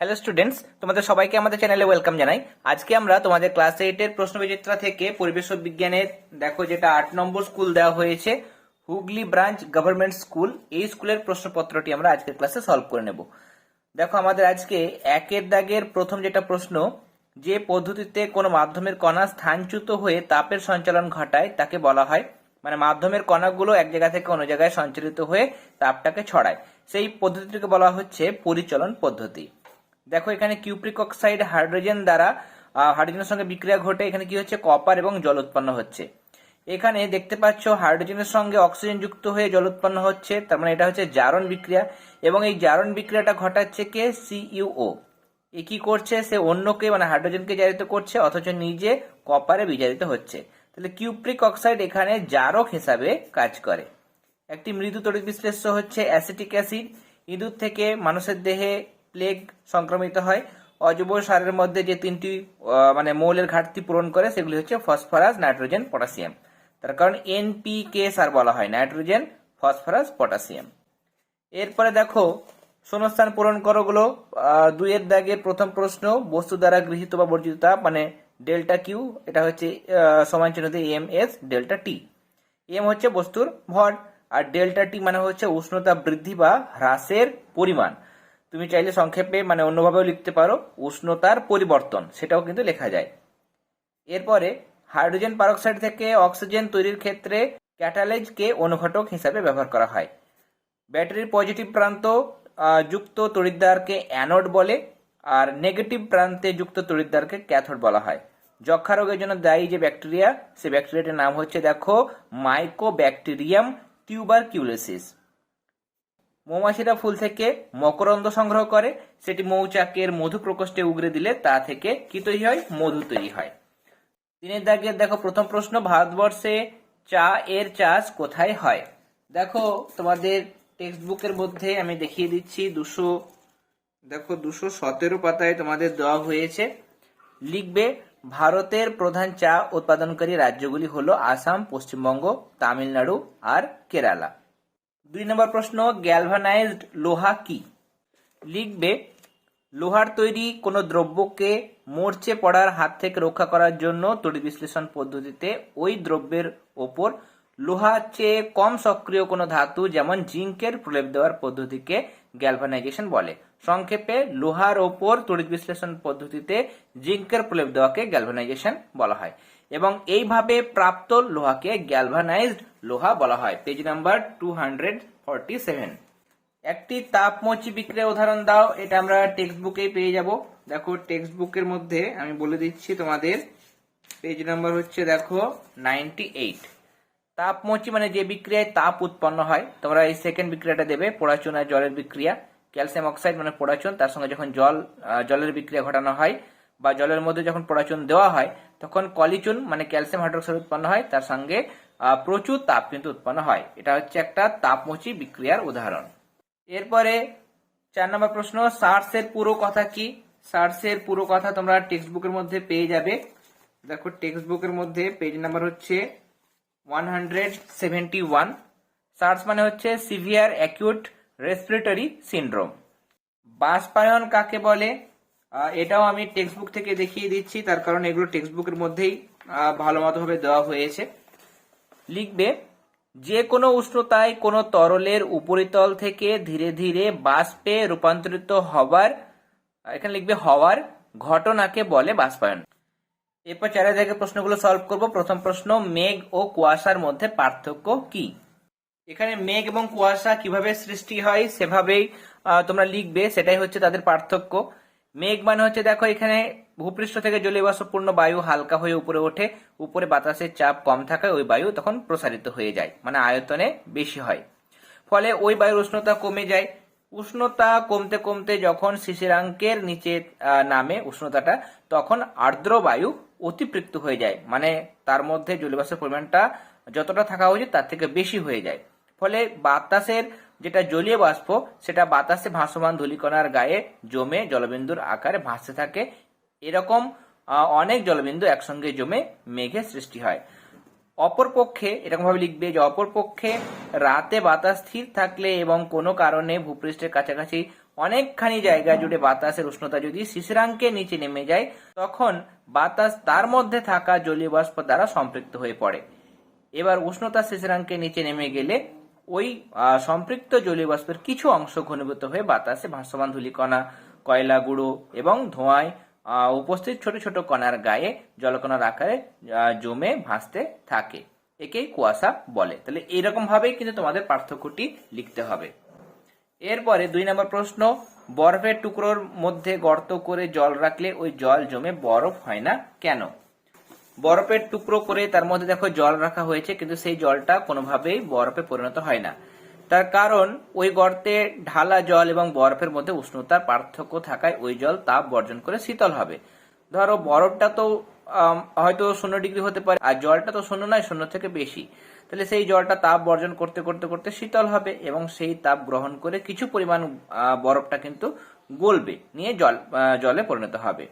Hello students তোমাদের সবাইকে আমাদের চ্যানেলে ওয়েলকাম জানাই। আজকে আমরা তোমাদের ক্লাস এইটের প্রশ্ন বিচিত্রা থেকে পরিবেশ বিজ্ঞানের দেখো যেটা আট নম্বর স্কুল দেওয়া হয়েছে, হুগলি ব্রাঞ্চ গভর্নমেন্ট স্কুল এই স্কুলের প্রশ্নপত্রটি আমরা আজকের ক্লাসে সলভ করে নেব। দেখো, আমাদের আজকে একের দাগের প্রথম যেটা প্রশ্ন, যে পদ্ধতিতে কোনো মাধ্যমের কণা স্থানচ্যুত হয়ে তাপের সঞ্চালন ঘটায়, তাকে বলা হয় মানে মাধ্যমের কণাগুলো এক জায়গা থেকে অন্য জায়গায় সঞ্চালিত হয়ে তাপটাকে ছড়ায়। সেই পদ্ধতিটিকে বলা হচ্ছে পরিচলন পদ্ধতি। দেখো, এখানে কিউপ্রিক অক্সাইড হাইড্রোজেন দ্বারা হাইড্রোজেনের সঙ্গে বিক্রিয়া ঘটে। এখানে কি হচ্ছে? কপার এবং জল উৎপন্ন হচ্ছে। এখানে দেখতে পাচ্ছ, হাইড্রোজেনের সঙ্গে অক্সিজেন যুক্ত হয়ে জল উৎপন্ন হচ্ছে। তার মানে এটা হচ্ছে জারণ বিক্রিয়া। এবং এই জারণ বিক্রিয়াটা ঘটাচ্ছে কে? সিইউও এ কি করছে? সে অন্যকে মানে হাইড্রোজেনকে জারিত করছে, অথচ নিজে কপারে বিজারিত হচ্ছে। তাহলে কিউপ্রিক অক্সাইড এখানে জারক হিসাবে কাজ করে। একটি মৃদু তড়িৎ বিশ্লেষ্য হচ্ছে অ্যাসিটিক অ্যাসিড। ইঁদুর থেকে মানুষের দেহে প্লেগ সংক্রমিত হয়। অজৈব সারের মধ্যে যে তিনটি মানে মৌলের ঘাটতি পূরণ করে সেগুলি হচ্ছে ফসফরাস নাইট্রোজেন পটাশিয়াম। তার কারণ এনপিকে সার বলা হয় নাইট্রোজেন ফসফরাস পটাশিয়াম। এরপরে দেখো শূন্যস্থান পূরণ করো গুলো আহ, দুইয়ের দাগের প্রথম প্রশ্ন বস্তু দ্বারা গৃহীত বা বর্জিত তাপ মানে ডেল্টা কিউ এটা হচ্ছে সমান চিহ্ন m s delta t m হচ্ছে বস্তুর ভর আর ডেল্টা টি মানে হচ্ছে উষ্ণতা বৃদ্ধি বা হ্রাসের পরিমাণ। তুমি চাইলে সংক্ষেপে মানে অন্যভাবেও লিখতে পারো, উষ্ণতার পরিবর্তন, সেটাও কিন্তু লেখা যায়। এরপরে, হাইড্রোজেন পারক্সাইড থেকে অক্সিজেন তৈরির ক্ষেত্রে ক্যাটালাইজকে অনুঘটক হিসাবে ব্যবহার করা হয়। ব্যাটারির পজিটিভ প্রান্ত যুক্ত তড়িৎদ্বারকে অ্যানোড বলে, আর নেগেটিভ প্রান্তে যুক্ত তড়িৎদ্বারকে ক্যাথোড বলা হয়। যক্ষা রোগের জন্য দায়ী যে ব্যাকটেরিয়া, সে ব্যাকটেরিয়াটির নাম হচ্ছে, দেখো মাইকোব্যাকটেরিয়াম টিউবারকিউলোসিস মৌমাছিরা ফুল থেকে মকরন্দ সংগ্রহ করে, সেটি মৌচাকের মধু প্রকোষ্ঠে উগরে দিলে তা থেকে কি তৈরি হয়? মধু তৈরি হয়। তিনের দাগের দেখো, প্রথম প্রশ্ন, ভারতবর্ষে চা এর চাষ কোথায় হয়? দেখো, তোমাদের টেক্সট বুকের মধ্যে আমি দেখিয়ে দিচ্ছি, দুশো, দেখো, দুশো সতেরো পাতায় তোমাদের দেওয়া হয়েছে। লিখবে, ভারতের প্রধান চা উৎপাদনকারী রাজ্যগুলি হলো আসাম, পশ্চিমবঙ্গ, তামিলনাড়ু আর কেরালা। দুই নম্বর প্রশ্ন গ্যালভানাইজড লোহা কি? লিখবে, লোহার তৈরি কোনো দ্রব্যকে মরচে পড়ার হাত থেকে রক্ষা করার জন্য তড়িৎ বিশ্লেষণ পদ্ধতিতে ওই দ্রব্যের ওপর লোহার চেয়ে কম সক্রিয় কোনো ধাতু, যেমন জিঙ্কের প্রলেপ দেওয়ার পদ্ধতিকে গ্যালভানাইজেশন বলে। সংক্ষেপে, লোহার ওপর তড়িৎ বিশ্লেষণ পদ্ধতিতে জিঙ্কের প্রলেপ দেওয়াকে গ্যালভানাইজেশন বলা হয়। এবং এইভাবে প্রাপ্ত লোহাকে গ্যালভানাইজড লোহা বলা হয়। Page number two hundred seven একটি তাপমোচী বিক্রিয়া উদাহরণ দাও, এটা আমরা টেক্সট বুকেই পেয়ে যাব। দেখো টেক্সট বুকের মধ্যে আমি বলে দিচ্ছি তোমাদের পেজ নাম্বার হচ্ছে দেখো নাইনটি এইট তাপমোচী মানে যে বিক্রিয়ায় তাপ উৎপন্ন হয়, তোমরা এই সেকেন্ড বিক্রিয়াটা দেবে, পোড়াচুন আর জলের বিক্রিয়া। ক্যালসিয়াম অক্সাইড মানে পোড়াচুন, তার সঙ্গে যখন জল জলের বিক্রিয়া ঘটানো হয় বা জলের মধ্যে যখন পোড়াচুন দেওয়া হয় তখন কলিচুন মানে ক্যালসিয়াম হাইড্রোক্সাইড উৎপন্ন হয়, তার সঙ্গে প্রচুর তাপ কিন্তু উৎপন্ন হয়। এটা হচ্ছে একটা তাপমোচী বিক্রিয়ার উদাহরণ। এরপরে চার নম্বর প্রশ্ন, সার্সের পুরো কথা কি? সার্সের পুরো কথা তোমরা টেক্সট বুকের মধ্যে পেয়ে যাবে। দেখো টেক্সট বুকের মধ্যে পেজ নাম্বার হচ্ছে one hundred seventy one SARS মানে হচ্ছে সিভিয়ার অ্যাকিউট রেসপিরেটরি সিন্ড্রোম বাষ্পায়ন কাকে বলে? এটাও আমি টেক্সট বুক থেকে দেখিয়ে দিচ্ছি। তার কারণ এগুলো টেক্সট বুকের মধ্যেই ভালো মতোভাবে দেওয়া হয়েছে। লিখবে যে কোনো উষ্ণতায় কোনো তরলের উপরিতল থেকে ধীরে ধীরে বাষ্পে রূপান্তরিত হবার এখানে লিখবে, হওয়ার ঘটনাকে বলে বাষ্পায়ন। এরপর জায়গায় প্রশ্নগুলো সলভ করব। প্রথম প্রশ্ন, মেঘ ও কুয়াশার মধ্যে পার্থক্য কি? এখানে মেঘ এবং কুয়াশা কীভাবে সৃষ্টি হয় সেভাবেই তোমরা লিখবে, সেটাই হচ্ছে তাদের পার্থক্য। মেঘ মানে হচ্ছে, দেখো এখানে ভূপৃষ্ঠ থেকে জলীয় বাষ্পপূর্ণ বায়ু হালকা হয়ে উপরে ওঠে। উপরে বাতাসের চাপ কম থাকায় ওই বায়ু তখন প্রসারিত হয়ে যায় মানে আয়তনে বেশি হয়। ফলে ওই বায়ুর উষ্ণতা কমে যায়। উষ্ণতা কমতে কমতে যখন শিশিরাঙ্কের নিচে নামে উষ্ণতাটা, তখন আর্দ্র বায়ু অতিপৃক্ত হয়ে যায় মানে তার মধ্যে জলীয়বাষ্পের পরিমাণটা যতটা থাকা উচিত তার থেকে বেশি হয়ে যায়। ফলে বাতাসের যেটা জলীয় বাষ্প, সেটা বাতাসে ভাসমান ধূলিকণার গায়ে জমে, জলবিন্দুর আকারে ভাসতে থাকে। এরকম অনেক জলবিন্দু একসঙ্গে জমে মেঘের সৃষ্টি হয়। অপরপক্ষে এরকম ভাবে লিখবে যে অপরপক্ষে রাতে বাতাস স্থির থাকলে এবং কোনো কারণে ভূপৃষ্ঠের কাছাকাছি অনেকখানি জায়গা জুড়ে বাতাসের উষ্ণতা যদি শিশিরাঙ্কের নিচে নেমে যায়, তখন বাতাস তার মধ্যে থাকা জলীয় বাষ্প দ্বারা সম্পৃক্ত হয়ে পড়ে। এবার উষ্ণতা শিশিরাঙ্কের নিচে নেমে গেলে ওই সম্পৃক্ত জলীয় বাষ্পের কিছু অংশ ঘনীভূত হয়ে বাতাসে ভাসমান ধূলিকণা, কয়লা গুঁড়ো এবং ধোঁয়ায় উপস্থিত ছোট ছোট কণার গায়ে জলকণার আকারে জমে ভাসতে থাকে। একেই কুয়াশা বলে। তাহলে এরকম ভাবেই কিন্তু তোমাদের পার্থক্যটি লিখতে হবে। এরপরে দুই নম্বর প্রশ্ন, বরফের টুকরোর মধ্যে গর্ত করে জল রাখলে ওই জল জমে বরফ হয় না কেন? বরফের টুকরো করে তার মধ্যে দেখো জল রাখা হয়েছে, কিন্তু সেই জলটা কোনোভাবেই বরফে পরিণত হয় না। তার কারণ ওই গর্তে ঢালা জল এবং বরফের মধ্যে উষ্ণতার পার্থক্য থাকায় ওই জল তাপ বর্জন করে শীতল হবে। ধরো, বরফটা তো হয়তো শূন্য ডিগ্রি হতে পারে, আর জলটা তো শূন্য নয়, শূন্য থেকে বেশি। তাহলে সেই জলটা তাপ বর্জন করতে করতে করতে শীতল হবে এবং সেই তাপ গ্রহণ করে কিছু পরিমাণ বরফটা কিন্তু গলবে, নিয়ে জল জলে পরিণত হবে।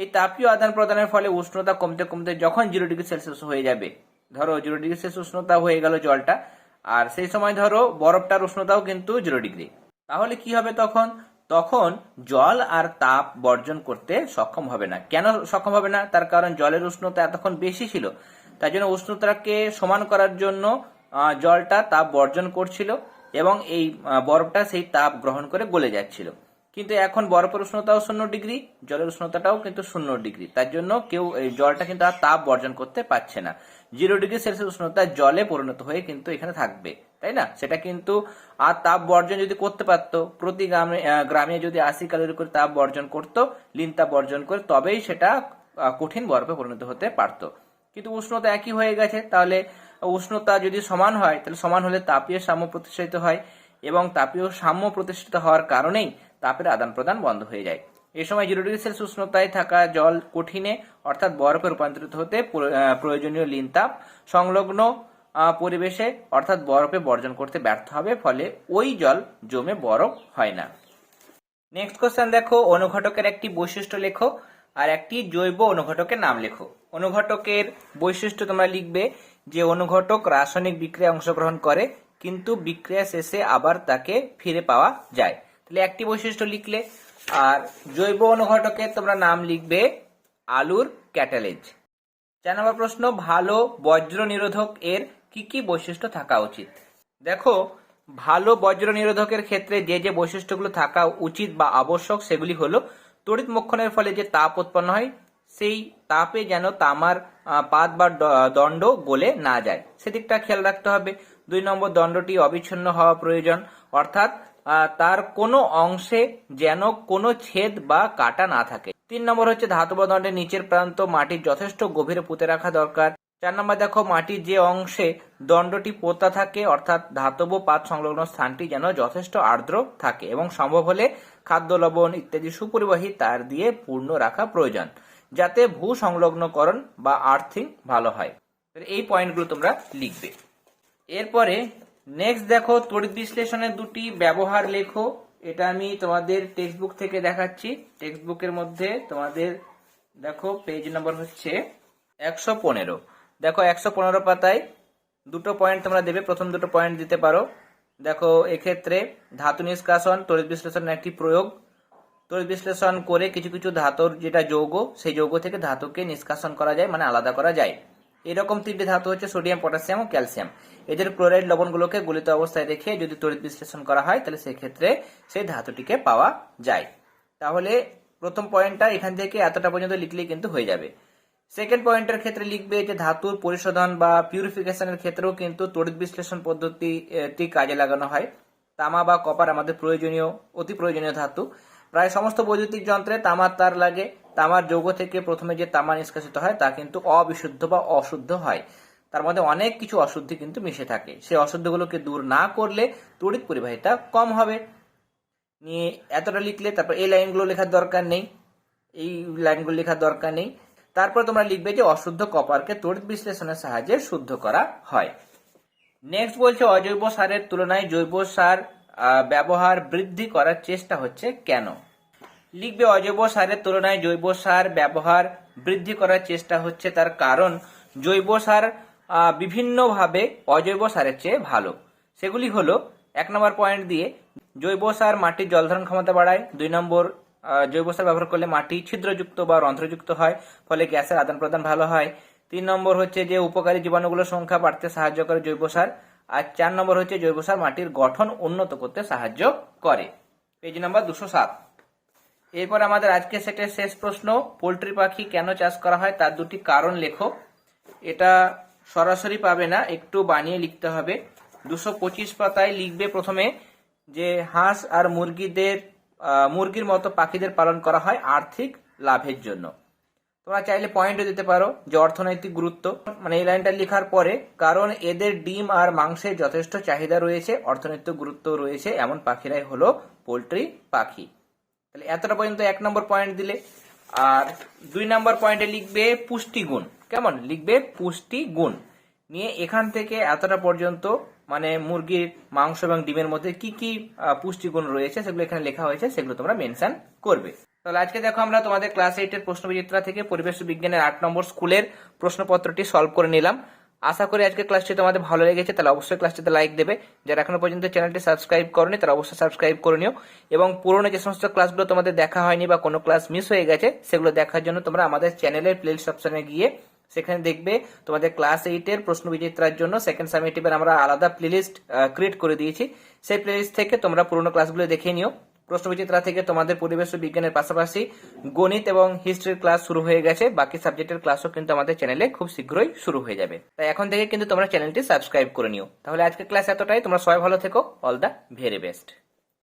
এই তাপীয় আদান প্রদানের ফলে উষ্ণতা কমতে কমতে যখন জিরো ডিগ্রি সেলসিয়াস হয়ে যাবে, ধরো জিরো ডিগ্রি সেলসিয়াস উষ্ণতা হয়ে গেল জলটা, আর সেই সময় ধরো বরফটার উষ্ণতাও কিন্তু জিরো ডিগ্রি তাহলে কি হবে তখন? তখন জল আর তাপ বর্জন করতে সক্ষম হবে না। কেন সক্ষম হবে না? তার কারণ জলের উষ্ণতা এতক্ষণ বেশি ছিল। তাই জন্য উষ্ণতাকে সমান করার জন্য জলটা তাপ বর্জন করছিল এবং এই বরফটা সেই তাপ গ্রহণ করে গলে যাচ্ছিল। কিন্তু এখন বরফের উষ্ণতাও শূন্য ডিগ্রি, জলের উষ্ণতাটাও কিন্তু শূন্য ডিগ্রি। তার জন্য কেউ জলটা কিন্তু আর তাপ বর্জন করতে পারছে না। জিরো ডিগ্রি সেলসিয়াস উষ্ণতা জলে পরিণত হয়ে কিন্তু এখানে থাকবে, তাই না? সেটা কিন্তু আর তাপ বর্জন যদি করতে পারতো, প্রতি গ্রামে গ্রামে যদি আশি ক্যালোরি করে তাপ বর্জন করতো, লিন তাপ বর্জন করে, তবেই সেটা কঠিন বরফে পরিণত হতে পারতো। কিন্তু উষ্ণতা একই হয়ে গেছে, তাহলে উষ্ণতা যদি সমান হয়, তাহলে সমান হলে তাপীয় সাম্য প্রতিষ্ঠিত হয় এবং তাপীয় সাম্য প্রতিষ্ঠিত হওয়ার কারণেই তাপের আদান প্রদান বন্ধ হয়ে যায়। এই সময় জিরো ডিগ্রি সেলসিয়াস উষ্ণতায় থাকা জল কঠিনে, অর্থাৎ বরফে রূপান্তরিত হতে প্রয়োজনীয় লিন তাপ সংলগ্ন পরিবেশে, অর্থাৎ বরফে বর্জন করতে ব্যর্থ হবে, ফলে ওই জল জমে বরফ হয় না। নেক্সট কোশ্চেন দেখো, অনুঘটকের একটি বৈশিষ্ট্য লেখো আর একটি জৈব অনুঘটকের নাম লেখো। অনুঘটকের বৈশিষ্ট্য তোমরা লিখবে যে অনুঘটক রাসায়নিক বিক্রিয়ায় অংশগ্রহণ করে, কিন্তু বিক্রিয়া শেষে আবার তাকে ফিরে পাওয়া যায়। তাহলে একটি বৈশিষ্ট্য লিখলে, আর জৈব অনুঘটকের তোমরা নাম লিখবে আলুর ক্যাটালেজ। চার নম্বর প্রশ্ন, ভালো বজ্র নিরোধক এর কি কি বৈশিষ্ট্য থাকা উচিত? দেখো, ভালো বজ্র নিরোধকের ক্ষেত্রে যে যে বৈশিষ্ট্যগুলো থাকা উচিত বা আবশ্যক, সেগুলি হলো তড়িৎ মোক্ষণের ফলে যে তাপ উৎপন্ন হয়, সেই তাপে যেন তামার পাত বা দণ্ড গলে না যায়। সেদিকটা খেয়াল রাখতে হবে। দুই নম্বর, দণ্ডটি অবিচ্ছিন্ন হওয়া প্রয়োজন। অর্থাৎ তার কোনো অংশে যেন কোনো ছেদ বা কাটা না থাকে। তিন নম্বর হচ্ছে ধাতব দণ্ডের নিচের প্রান্ত মাটির যথেষ্ট গভীরে পুঁতে রাখা দরকার। চার নম্বর দেখো, মাটির যে অংশে দণ্ডটি পোতা থাকে, অর্থাৎ ধাতব পাত সংলগ্ন স্থানটি যেন যথেষ্ট আর্দ্র থাকে এবং সম্ভব হলে খাদ্য লবণ ইত্যাদি সুপরিবাহী তার দিয়ে পূর্ণ রাখা প্রয়োজন, যাতে ভূ সংলগ্নকরণ বা আর্থিং ভালো হয়। এই পয়েন্টগুলো তোমরা লিখবে। এরপরে নেক্সট দেখো, তড়িৎ বিশ্লেষণের দুটি ব্যবহার লেখো। এটা আমি তোমাদের টেক্সট বুক থেকে দেখাচ্ছি। টেক্সট বুকের মধ্যে তোমাদের, দেখো পেজ নম্বর হচ্ছে একশো পনেরো। দেখো, একশো পনেরো পাতায় দুটো পয়েন্ট তোমরা দেবে। প্রথম দুটো পয়েন্ট দিতে পারো। দেখো, এক্ষেত্রে ধাতু নিষ্কাশন, তড়িৎ বিশ্লেষণের একটি প্রয়োগ। তড়িৎ বিশ্লেষণ করে কিছু কিছু ধাতুর যেটা যৌগ, সেই যৌগ থেকে ধাতুকে নিষ্কাশন করা যায় মানে আলাদা করা যায়। এরকম তিনটি ধাতু হচ্ছে সোডিয়াম, পটাশিয়াম ও ক্যালসিয়াম। এদের ক্লোরাইড লবণগুলোকে গলিত অবস্থায় রেখে যদি তড়িৎ বিশ্লেষণ করা হয়, তাহলে সেক্ষেত্রে সেই ধাতুটিকে পাওয়া যায়। তাহলে প্রথম পয়েন্টটা এখান থেকে এতটা পর্যন্ত লিখলেই কিন্তু হয়ে যাবে। সেকেন্ড পয়েন্টের ক্ষেত্রে লিখবে যে ধাতুর পরিশোধন বা পিউরিফিকেশনের ক্ষেত্রেও কিন্তু তড়িৎ বিশ্লেষণ পদ্ধতিটি কাজে লাগানো হয়। তামা বা কপার আমাদের প্রয়োজনীয়, অতি প্রয়োজনীয় ধাতু। প্রায় সমস্ত বৈদ্যুতিক যন্ত্রে তামার তার লাগে। তামার যৌগ থেকে প্রথমে যে তামা নিষ্কাশিত হয়, তা কিন্তু অবিশুদ্ধ বা অশুদ্ধ হয়। তার মধ্যে অনেক কিছু অশুদ্ধি কিন্তু মিশে থাকে। সেই অশুদ্ধগুলোকে দূর না করলে তড়িৎ পরিবাহিতা কম হবে। নিয়ে এতটা লিখলে তারপর এই লাইনগুলো লেখার দরকার নেই। এই লাইনগুলো লেখার দরকার নেই। তারপর তোমরা লিখবে যে অশুদ্ধ কপারকে তড়িৎ বিশ্লেষণের সাহায্যে শুদ্ধ করা হয়। নেক্সট বলছে অজৈব সারের তুলনায় জৈব সার ব্যবহার বৃদ্ধি করার চেষ্টা হচ্ছে কেন? লিখবে অজৈব সারের তুলনায় জৈব সার ব্যবহার বৃদ্ধি করার চেষ্টা হচ্ছে তার কারণ জৈব সার বিভিন্নভাবে অজৈব সারের চেয়ে ভালো। সেগুলি হলো, এক নম্বর পয়েন্ট দিয়ে, জৈব সার মাটির জলধারণ ক্ষমতা বাড়ায়। দুই নম্বর জৈব সার ব্যবহার করলে মাটি ছিদ্রযুক্ত বা রন্ধ্রযুক্ত হয়, ফলে গ্যাসের আদান প্রদান ভালো হয়। তিন নম্বর হচ্ছে যে, উপকারী জীবাণুগুলোর সংখ্যা বাড়তে সাহায্য করে জৈব সার। আর চার নম্বর হচ্ছে জৈব সার মাটির গঠন উন্নত করতে সাহায্য করে। পেজ নাম্বার দুশো সাত। এরপর আমাদের আজকে সেটের শেষ প্রশ্ন, পোলট্রি পাখি কেন চাষ করা হয় তার দুটি কারণ লেখো। এটা সরাসরি পাবে না, একটু বানিয়ে লিখতে হবে। দুশো পঁচিশ পাতায় লিখবে প্রথমে যে হাঁস আর মুরগিদের মুরগির মতো পাখিদের পালন করা হয় আর্থিক লাভের জন্য। তোমরা চাইলে পয়েন্টও দিতে পারো, যে অর্থনৈতিক গুরুত্ব। মানে এই লাইনটা লেখার পরে, কারণ এদের ডিম আর মাংসের যথেষ্ট চাহিদা রয়েছে, অর্থনৈতিক গুরুত্ব রয়েছে, এমন পাখিরাই হলো পোলট্রি পাখি। তাহলে এতটা পর্যন্ত এক নম্বর পয়েন্ট দিলে। আর দুই নম্বর পয়েন্টে লিখবে পুষ্টিগুণ। কেমন? লিখবে পুষ্টিগুণ। নিয়ে এখান থেকে এতটা পর্যন্ত মানে মুরগির মাংস এবং ডিমের মধ্যে কি কি পুষ্টিগুণ রয়েছে, সেগুলো এখানে লেখা হয়েছে, সেগুলো তোমরা মেনশন করবে। তাহলে আজকে দেখো আমরা তোমাদের ক্লাস এইটের প্রশ্ন বিচিত্রা থেকে পরিবেশ বিজ্ঞানের আট নম্বর স্কুলের প্রশ্নপত্রটি সলভ করে নিলাম। আশা করি আজকে ক্লাসটি তোমাদের ভালো লেগেছে, তাহলে অবশ্যই ক্লাসটিতে লাইক দেবে। যারা এখনও পর্যন্ত চ্যানেলটি সাবস্ক্রাইব করনি, তারা অবশ্যই সাবস্ক্রাইব করে নিও। এবং পুরোনো যে সমস্ত ক্লাসগুলো তোমাদের দেখা হয়নি বা কোনো ক্লাস মিস হয়ে গেছে, সেগুলো দেখার জন্য তোমরা আমাদের চ্যানেলের প্লেলিস্ট অপশনে গিয়ে সেখানে দেখবে তোমাদের ক্লাস এইটের প্রশ্ন বিচিত্রার জন্য সেকেন্ড সামিটিভের আমরা আলাদা প্লেলিস্ট ক্রিয়েট করে দিয়েছি। সেই প্লেলিস্ট থেকে তোমরা পুরোনো ক্লাসগুলো দেখে নিও। প্রশ্ন বিচিত্রা থেকে তোমাদের পরিবেশ ও বিজ্ঞানের পাশাপাশি গণিত এবং হিস্ট্রির ক্লাস শুরু হয়ে গেছে। বাকি সাবজেক্টের ক্লাসও কিন্তু আমাদের চ্যানেলে খুব শীঘ্রই শুরু হয়ে যাবে। তাই এখন থেকে কিন্তু তোমরা চ্যানেলটি সাবস্ক্রাইব করে নিও। তাহলে আজকের ক্লাস এতটাই। তোমরা সবাই ভালো থেকো। All the very best.